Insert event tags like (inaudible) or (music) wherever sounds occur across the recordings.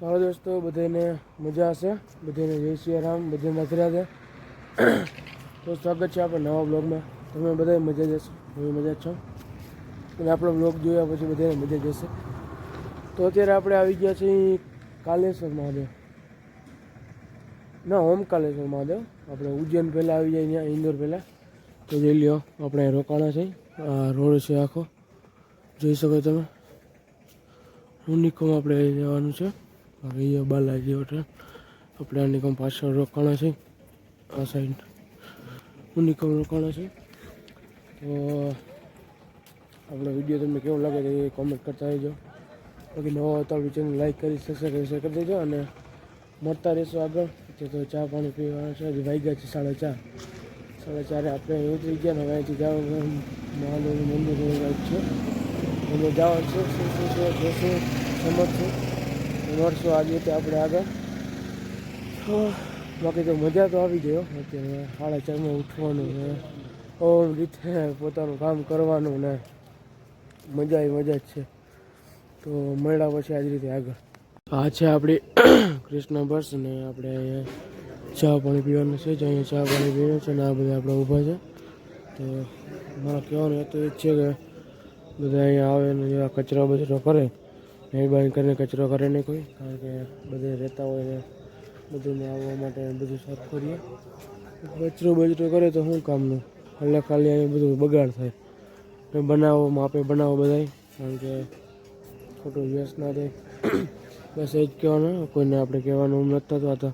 તો દોસ્તો, બધાને મજા હશે? બધાને જય શ્રી રામ, બધાને રાધે તો સ્વાગત છે આપણે નવા બ્લોગમાં તમે બધા મજા જશો હું મજા છો. અને આપણો બ્લોગ જોયા પછી બધાને મજા જશે. તો અત્યારે આપણે આવી ગયા છીએ કાલેશ્વર મહાદેવ. ના, ઓમ કાલેશ્વર મહાદેવ. આપણે ઉજ્જૈન પહેલાં આવી જાય ત્યાં, ઇન્દોર પહેલાં. તો જોઈ લ્યો, આપણે રોકાણા છે આ રોડ છે આખો. જોઈ શકો તમે. યુનિકોમ આપણે જવાનું છે. અહીંયા બાલાજી હોટલ આપણે આ નિકોમ પાછળ રોકાણા છે આ સાઈડ યુનિકોમ રોકાણા છે તો આપણો વીડિયો તમને કેવો લાગે તો એ કોમેન્ટ કરતા રહેજો બાકી નવો હોય તો આપણી ચેનલ લાઈક કરી સબસ્ક્રાઈબ શેર કરી દેજો અને મળતા રહેશો આગળ તો તો ચા પાણી પીવાના છે હજી વાગ્યા છે સાડા ચાર સાડા ચારે આપણે ઉતરી ગયા ને હવે અહીંથી જવાનું મહાદેવનું મંદિર છે અમે જવાનું છે શું શું છે જોશું સમજશું મળશું આજે રીતે આપણે આગળ. બાકી તો મજા તો આવી ગયો અત્યારે સાડા ચારમાં ઉઠવાનું ને ઓમ રીતે પોતાનું કામ કરવાનું ને મજા એ મજા જ છે. તો મળ્યા પછી આજ રીતે આગળ. આ છે આપણી (clears throat) કૃષ્ણ બસ ને આપણે અહીંયા ચા પાણી પીવાનું છે. જે અહીંયા ચા પાણી પીવાનું છે ને આ બધા આપણે ઊભા છે. તો મારે કહેવાનું એ તો એ જ છે કે બધા અહીંયા આવે ને એવા કચરો બચરો કરે. મહેરબાની કરીને કચરો કરે નહીં કોઈ કારણ કે બધે રહેતા હોય ને બધુંને આવવા માટે બધું સાફ કરીએ. કચરો બચરો કરે તો શું કામનું? એટલે ખાલી અહીંયા બધું બગાડ થાય. બનાવો, માપે બનાવો બધાય, કારણ કે ખોટું વ્યસ્ત ના થાય (coughs) બસ એ જ કહેવાનું, કોઈને આપણે કહેવાનું નથી થતું. હતા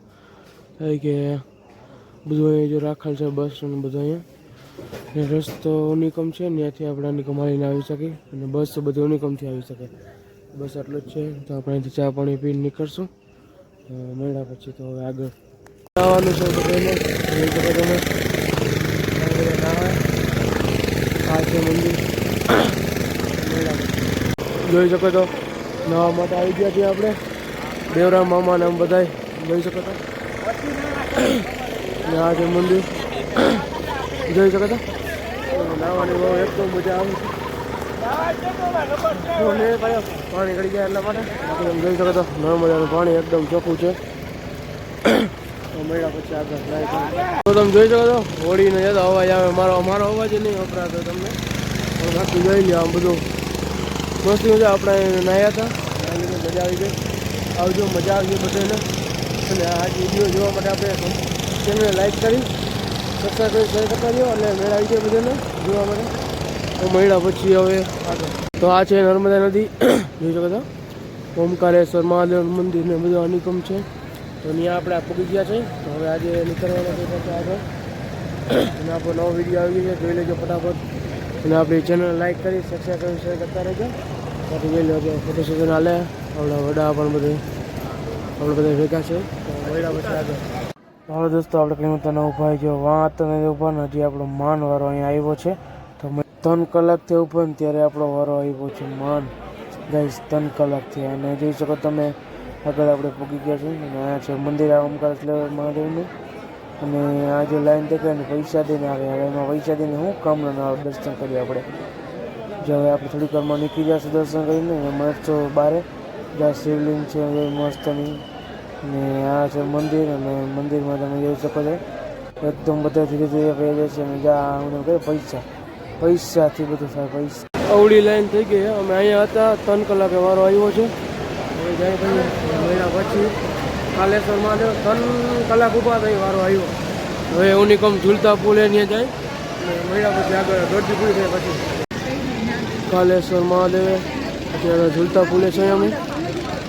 થાય કે બધું અહીંયા જો રાખેલ છે બસ અને બધું અહીંયા. રસ્તો નિકમ છે ત્યાંથી આપણે નિકમ હાલીને આવી શકીએ. અને બસ બધું નિકમથી આવી શકે. બસ આટલું જ છે. તો આપણે અહીંથી ચા પાણી પીને નીકળશું. મળ્યા પછી તો હવે આગળ આવવાનું છે બધાને તમે મંદિર. જોઈ શકો તો નવા માટે આવી ગયા છીએ આપણે. દેવરામ મામા ને આમ બધા જોઈ શકો તો આ છે મંદિર. જોઈ શકો તો નાવાની બહુ એકદમ મજા આવે છે. પાણી ગળી ગયા એટલા માટે તમે જોઈ શકો તો નર્મદાનું પાણી એકદમ ચોખ્ખું છે તો મળ્યા પછી આગળ ટ્રાય તો તમે જોઈ શકો છો. હોળીનો જતા અવાજ આવે મારો મારો અવાજ નહીં વપરાતો તમને બાકી જોઈ લ્યો આમ બધું મસ્ત મજા આપણે નાહ્યા હતા મજા આવી ગઈ આવજો મજા આવજો બધાને અને આ વીડિયો જોવા માટે આપણે ચેનલને લાઈક કરી સબસ્ક્રાઈબ કરી શેર કરતા રહ્યો અને મેળ આવી જાય બધાને જોવા માટે તો મળ્યા પછી હવે તો આ છે નર્મદા નદી. જોઈ શકો છો. ઓમકારેશ્વર મહાદેવ મંદિર ને બધું અનિકમ છે. તો ત્યાં આપણે આ પૂગી ગયા છે. તો હવે આજે નીકળવાના છે આગળ. અને આપણો નવો વીડિયો આવી ગયો છે. જોઈ લેજો ફટાફટ. અને આપણી ચેનલ લાઈક કરી સબસ્ક્રાઈબ કરી શેર કરતા રહેજો. પછી જોઈ લેજો ફોટો સેશન હાલે આપણા વડા પણ બધે, આપણે બધા ભેગા છે. તો વડા પછી આગળ. હવે દોસ્તો, આપણે કિંમતના ઊભા ગયો. વાત ને ઊભા ને આપણો માન વારો અહીંયા આવ્યો છે. તો ત્રણ કલાકથી થયું પણ ત્યારે આપણો વારો આવ્યો છે મન. ગાઈસ ત્રણ કલાકથી અને જોઈ શકો તમે, આગળ આપણે પૂગી ગયા છીએ અને આ છે મંદિર આ ઓમકાર મહાદેવનું. અને આ જે લાઈન દેખાય ને પૈસા દઈને આવે, હવે એમાં પૈસા દઈને શું કામના આવે દર્શન કરીએ આપણે. જો હવે આપણે થોડીક વારમાં નીકળી જશું દર્શન કરીને મળશો બારે. જ્યાં શિવલિંગ છે મસ્તની. અને આ છે મંદિર, અને મંદિરમાં તમે જોઈ શકો છો. એકદમ બધા ધીરે ધીરે કહી જાય છે અને જ્યાં હું કહે પૈસા. પૈસાથી બધું થાય, પૈસા. અવળી લાઈન થઈ ગઈ અમે અહીંયા હતા, ત્રણ કલાકે વારો આવ્યો છે. હવે જાય ભાઈ, મહિના પછી કાલેશ્વર મહાદેવ ત્રણ કલાક ઊભા થઈ વારો આવ્યો. હવે યુનિકોમ ઝૂલતા પુલે ત્યાં જાય. મહિના પછી આગળ દોઢી પૂરી થાય પછી. કાલેશ્વર મહાદેવે અત્યારે ઝૂલતા પુલે છે અમે.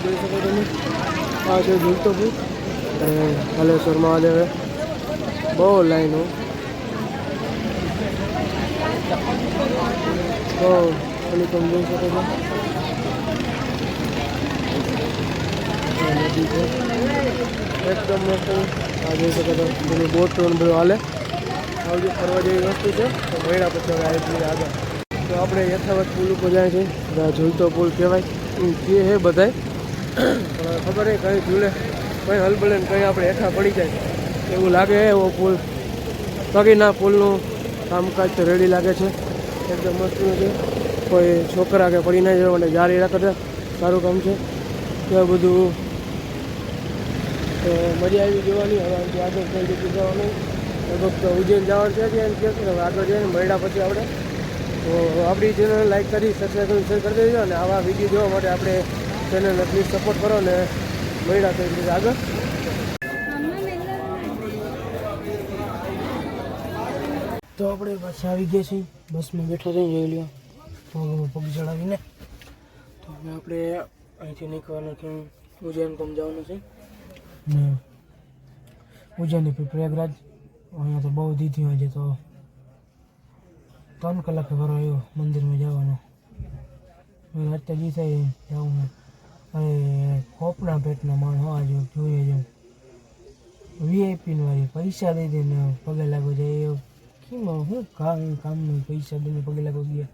જોઈ શકો તમે. આ છે ઝૂલતો પુલ. અને કાલેશ્વર મહાદેવે બહુ લાઈનો તો યુનિકોમ જોઈ શકો છો એકદમ મસ્ત. આ જોઈ શકો છો બધું બોટ બધું હાલે. આવજો ફરવા જેવી વસ્તુ છે. તો મળ્યા પછી હવે આવી આગળ. તો આપણે યથાવત પુલ ઉપર જાય છે. ઝૂલતો પુલ કહેવાય. જે છે બધાય. પણ ખબર નહીં, કઈ ઝૂલે. કઈ હલબલે કઈ આપણે હેઠા પડી જાય. એવું લાગે એવો પુલ. બાકી પુલનું કામકાજ તો રેડી લાગે છે. એકદમ મસ્તનું છે. કોઈ છોકરા કે પડી ના જવા માટે જારી રાખે છે સારું કામ છે. ત્યાં બધું, તો મજા આવી જોવાની. હવે આગળ કઈ રીતે જવાનું લગભગ તો ઉજ્જૈન જવાનું છે ત્યાં કહે છે આગળ જઈને મળ્યા પછી આપણે. તો આપણી ચેનલ લાઈક કરી સબસ્ક્રાઈબ કરી શેર કરી દેજો અને આવા વીડિયો જોવા માટે આપણે ચેનલને પ્લીઝ સપોર્ટ કરો ને મળ્યા રીતે આગળ. તો આપણે પાછા આવી ગયા છીએ. બસમાં બેઠા થઈને જોઈ લ્યો. પગમાં પગ ચડાવીને. તો હવે આપણે અહીંથી નીકળવાનું છે. ઉજ્જૈન કોમ જવાનું છે. ને ઉજ્જૈનથી પછી પ્રયાગરાજ. અહીંયા તો બહુ દીધી હોય છે, તો ત્રણ કલાકે ઘરો આવ્યો મંદિરમાં જવાનો. હવે અત્યારે જી થાય જવું અરે ખોપના પેટના માણસ હોવા જોઈએ જો વીઆઈપી વાળી પૈસા દઈ દઈને પગે લાગો જાય એ કેમ શું કામ કામનું પૈસા દઈને પગે લાગો ગયા.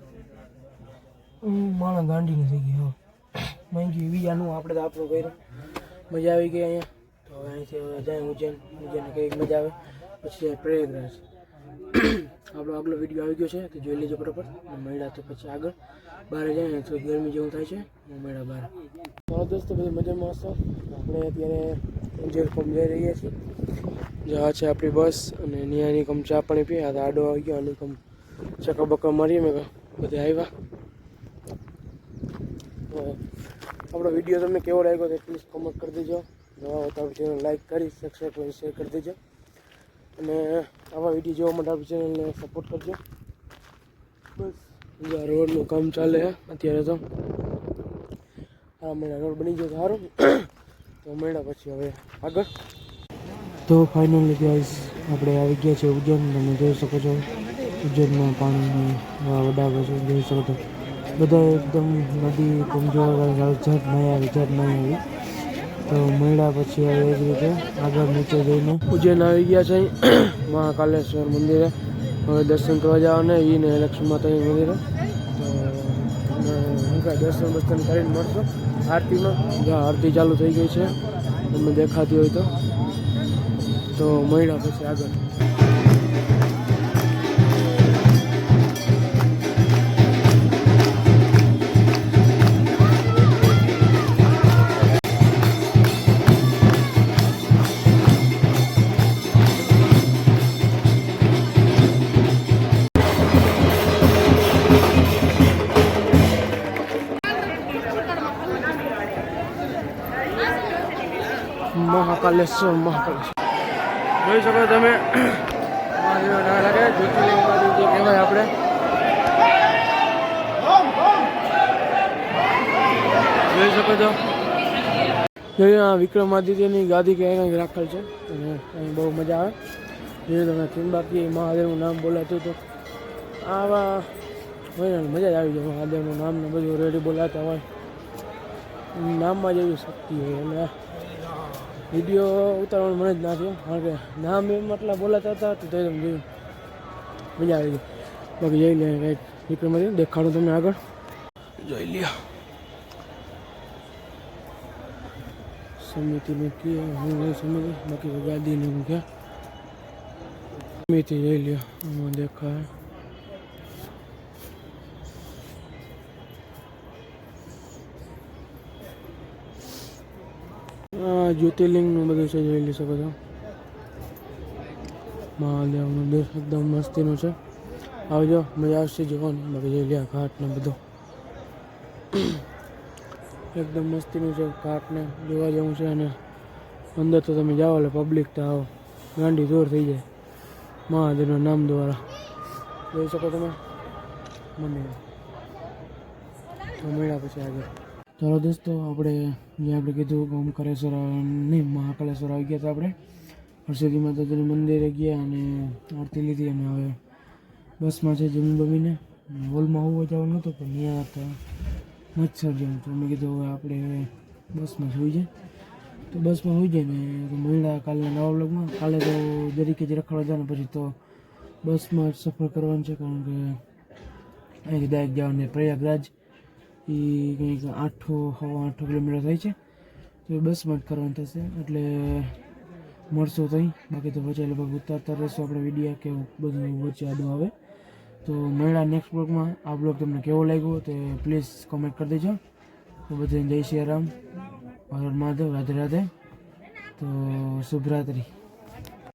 હું માણસ ગાંડી નથી ગયો માંગ્યું બીજાનું આપણે તો આપણું કર્યું. મજા આવી ગઈ અહીંયા. તો અહીંથી હવે જાય ઉજ્જૈન ઉજ્જૈન કંઈક મજા આવે. પછી જાય પ્રયાગરાજ. આપણો આગલો વીડિયો આવી ગયો છે, તો જોઈ લેજો બરાબર મળ્યા તો પછી આગળ. બહાર જાય તો ગરમી જેવું થાય છે. મળ્યા બહાર. તો દોસ્તો, બધી મજામાં હશો? આપણે અત્યારે ઉજ્જૈન ફોર્મ જઈ રહ્યા છીએ. જ્યાં છે આપણી બસ અને નિયાની કમ ચા પાણી પીએ. તો આડો આવી ગયો અને કમ ચકા બકા મારીએ મેં બધા આવ્યા તો આપણો વીડિયો તમને કેવો લાગ્યો તો પ્લીઝ કમેન્ટ કરી દેજો. નવા હોય તો ચેનલ લાઈક કરી સબસ્ક્રાઈબ કરી શેર કરી દેજો. અને આવા વીડિયો જોવા માટે આપણી ચેનલને સપોર્ટ કરજો. બસ રોડનું કામ ચાલે અત્યારે તો. આ મહિના રોડ બની ગયો સારું. તો મહિના પછી હવે આગળ. તો ફાઇનલી ગાઈસ આપણે આવી ગયા છે ઉજ્જૈન. તમે જોઈ શકો છો, ઉજ્જૈનમાં પાણીની વડાવે છે. જોઈ શકો છો. બધા એકદમ નદી તમે જોવા ઝાડ નહીં આવી ઝાડ નહીં આવી તો મળ્યા પછી આવી એવી રીતે આગળ નીચે જઈને ઉજ્જૈન આવી ગયા છે. (coughs) મહાકાલેશ્વર મંદિરે. હવે દર્શન કરવા જવાના એને લક્ષ્મી માતાજી મંદિરે. દર્શન બર્શન કરીને મળશો. આરતીમાં. આરતી ચાલુ થઈ ગઈ છે, તમને દેખાતી હોય તો. તો મળ્યા પછી આગળ મહાકાલેશ્વર મહાકાલેશ્વર જોઈ શકો તમે. ના લાગે કહેવાય આપણે જોઈ શકો છો. જોઈએ વિક્રમાદિત્યની ગાદી કે કંઈક રાખેલ છે. અને અહીં બહુ મજા આવે. જે તમે ત્રિંબાકી મહાદેવનું નામ બોલાતું તો આવા હોય ને, મજા જ આવી જાય. મહાદેવનું નામ ને બધું રેડી બોલાતા હોય. નામમાં જ એવી શક્તિ હોય. અને વીડિયો ઉતારવાનું મને જ ના થયો. કારણ કે નામ એમ આટલા બોલાતા હતા તો તે જોયું. મજા આવી ગઈ. બાકી જોઈ લે કંઈક વિક્રમથી દેખાડું તમને આગળ. જોઈ લ્યો. સમિતિ મૂકી હું નહીં સમજ. બાકી ગાદી ગાદીને મૂક્યા સમિતિ જોઈ લ્યો. દેખાય આ જ્યોતિર્લિંગનું બધું છે, જોઈ લઈ શકો છો મહાદેવ મંદિર એકદમ મસ્તીનું છે. આવજો, મજા આવશે જોવાની, બાકી જોઈ લે ઘાટને બધું. એકદમ મસ્તીનું છે ઘાટને જોવા જેવું છે અને અંદર તો તમે જાઓ એટલે પબ્લિક તો આવો. ગાંડી દૂર થઈ જાય. મહાદેવના નામ દ્વારા. જોઈ શકો તમે? મંદિર તો મળ્યા પછી આગળ. ચાલો દોસ્તો, આપણે જે આપણે કીધું ઓમકારેશ્વર નહીં મહાકાલેશ્વર આવી ગયા હતા આપણે. હરસિદ્ધિ માતાજીનું મંદિરે ગયા અને આરતી લીધી અને હવે બસમાં છે જમીન બમીને. હોલમાં હોવું જવાનું નહોતું, પણ ત્યાં હતા મચ્છર જેમ તો મેં કીધું હવે આપણે બસમાં સુઈ જાય તો બસમાં હોઈ જાય ને મળ્યા કાલના નવા બ્લોગમાં કાલે તો દરેકે જ રખડવા જવાનું, પછી તો બસમાં જ સફર કરવાનું છે, કારણ કે અહીંથી ડાયરેક્ટ જવાનું પ્રયાગરાજ. એ કંઈક આઠો, હવા આઠો કિલોમીટર થાય છે. તો બસમાં જ કરવાનું થશે. એટલે મળશો ત્યાં બાકી તો વચ્ચે લગભગ ઉતારતા રહેશો આપણે વિડીયા કે બધું વચ્ચે આડું આવે. તો મળ્યા નેક્સ્ટ બ્લોગમાં આ બ્લોગ તમને કેવો લાગ્યો તે પ્લીઝ કોમેન્ટ કરી દેજો. તો બધાને જય શ્રી રામ. હર મહાદેવ. રાધે રાધે. તો શુભરાત્રી